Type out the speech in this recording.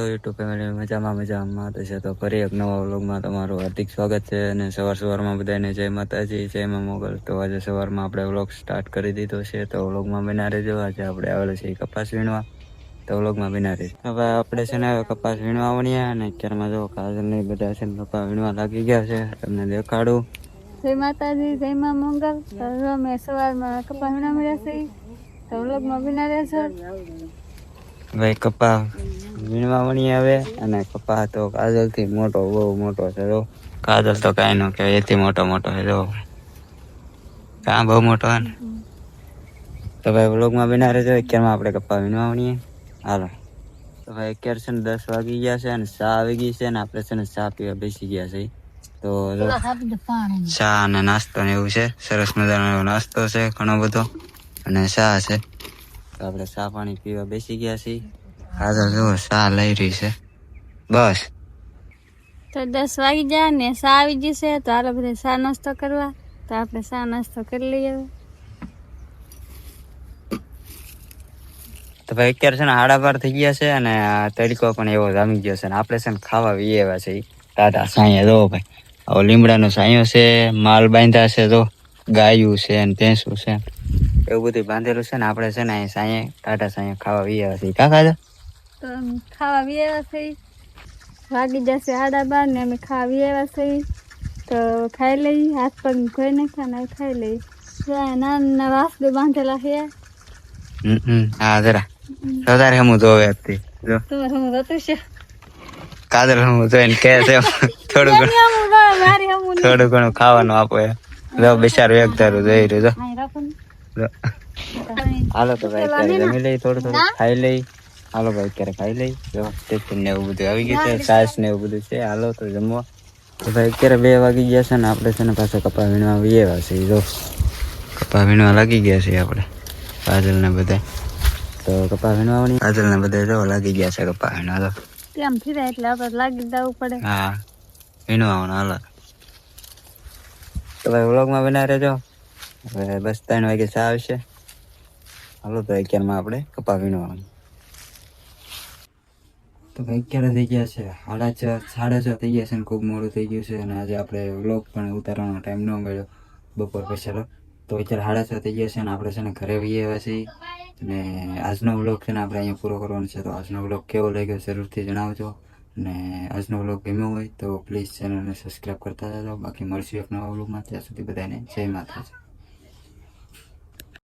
YouTube family મજામાં મજામાં. તો છે તો ફરી એક નવા વ્લોગમાં તમારું હાર્દિક સ્વાગત છે અને સવાર સવારમાં બધાને જય માતાજી જય મા મોગલ. તો આજે સવારમાં આપણે વ્લોગ સ્ટાર્ટ કરી દીધો છે. તો વ્લોગમાં બના રહેજો. આજે આપણે આવેલો છે કપાસ વીણવા. તો વ્લોગમાં બના રહેજો. હવે આપણે છે ને કપાસ વીણવા વણ્યા અને અત્યારમાં જો કાજલ નહીં બધા છે ને કપાસ વીણવા લાગી ગયા છે. તમને દેખાડું. જય માતાજી જય મા મોગલ. તો અમે સવારમાં કપાસ વીણવા મળ્યા છે તો વ્લોગમાં બિના રહેશો ભાઈ કપા. વીણવા વણી આવે અને કપા તો કાજલથી મોટો, બહુ મોટો છે, જો. કાજલ તો કાંઈ નો કહેવાય, એથી મોટો મોટો છે કાં બહુ મોટો હે તો ભાઈ વ્લોગમાં બિના રહેજો અત્યારમાં આપણે કપા વીણવા હાલો. તો ભાઈ અત્યારે છે ને દસ વાગી ગયા છે અને ચા આવી ગઈ છે ને આપણે છે ને ચા પીવા બેસી ગયા છે તો ચા અને નાસ્તો ને એવું છે. સરસ મજાનો એવો નાસ્તો છે, ઘણો બધો. અને ચા છે. આપણે ચા પાણી પીવા બેસી ગયા છીએ. આગળ લઈ રહી છે. બસ. તો દસ વાગી જાય ને સા આવી જશે તો હાલો બધા સા નાસ્તો કરવા. તો આપણે સા નાસ્તો કરી લઈએ તો ભાઈ અત્યારે છે ને હાડા થઈ ગયા છે અને તડકો પણ એવો જામી ગયો છે ને આપણે છે ને ખાવા વી એવા છે. ટાટા સાંયા જો ભાઈ લીમડા લીમડાનો સાંયો છે માલ બાંધ્યા છે તો ગાયું છે ને ભેંસું છે. એવું બધું બાંધેલું છે ને આપણે છે ને અહીં સાંયે ટાટા સાંયે ખાવા વી છે કા ખાધા? તો અમે ખાવા વિયેવા છે વાગી જશે આડા બાર ને અમે ખાવા વિયેવા થઈ. તો ખાઈ લઈ હાથ પગ ધોઈ નાખ્યા ને ખાઈ લઈ. નાના નાના વાસદો બાંધેલા છે. હા જરા. વધારે હમું ધોવે હતી. જો. તમારે હમું હતું છે? કાદર હમું જોઈને કહે છે થોડું ઘણું. થોડું ઘણું ખાવાનું આપો એ જો બિચારું એક ધારું જોઈ રહ્યું. જો. હાલો તો ભાઈ જમી લઈ થોડું થોડું ખાઈ લઈ. હાલો ભાઈ અત્યારે ખાઈ લઈ. ટિફિન ને એવું બધું આવી ગયું છે સાસ ને એવું બધું છે. હાલો તો જમવા. તો ભાઈ અત્યારે બે વાગી ગયા છે ને આપણે છે ને પાછા કપા વીણવા વીએવા છે જો કપા વીણવા લાગી ગયા છે આપણે કાજલ ને બધા. તો કપા વીણવા વળી કાજલ ને બધા જો લાગી ગયા છે કપા વીણવા. તો કેમ ફીરાય? એટલે આપણે લાગી દેવું પડે. હા વીણવા આવવાનું હાલો. તો ભાઈ વ્લોગમાં બના રહેજો. હવે બસ ત્રણ વાગે ચા આવશે. હાલો તો અત્યારમાં આપણે કપા વીણવાનું. તો ભાઈ, ક્યારે થઈ ગયા છે? સાડા છ સાડા છ થઈ ગયા છે ને ખૂબ મોડું થઈ ગયું છે અને આજે આપણે વ્લોગ પણ ઉતારવાનો ટાઈમ ન મળ્યો બપોર પછીનો તો અત્યારે સાડા છ થઈ ગયા છે ને આપણે છે ને ઘરે વહી આવ્યા છીએ. અને આજનો વ્લોગ છે ને આપણે અહીંયા પૂરો કરવાનો છે. તો આજનો વ્લોગ કેવો લાગ્યો જરૂરથી જણાવજો. અને આજનો વ્લોગ ગમ્યો હોય તો પ્લીઝ ચેનલને સબસ્ક્રાઈબ કરતા જજો બાકી મળશું એક નવા વ્લોગમાં. ત્યાં સુધી બધાને જય માતાજી.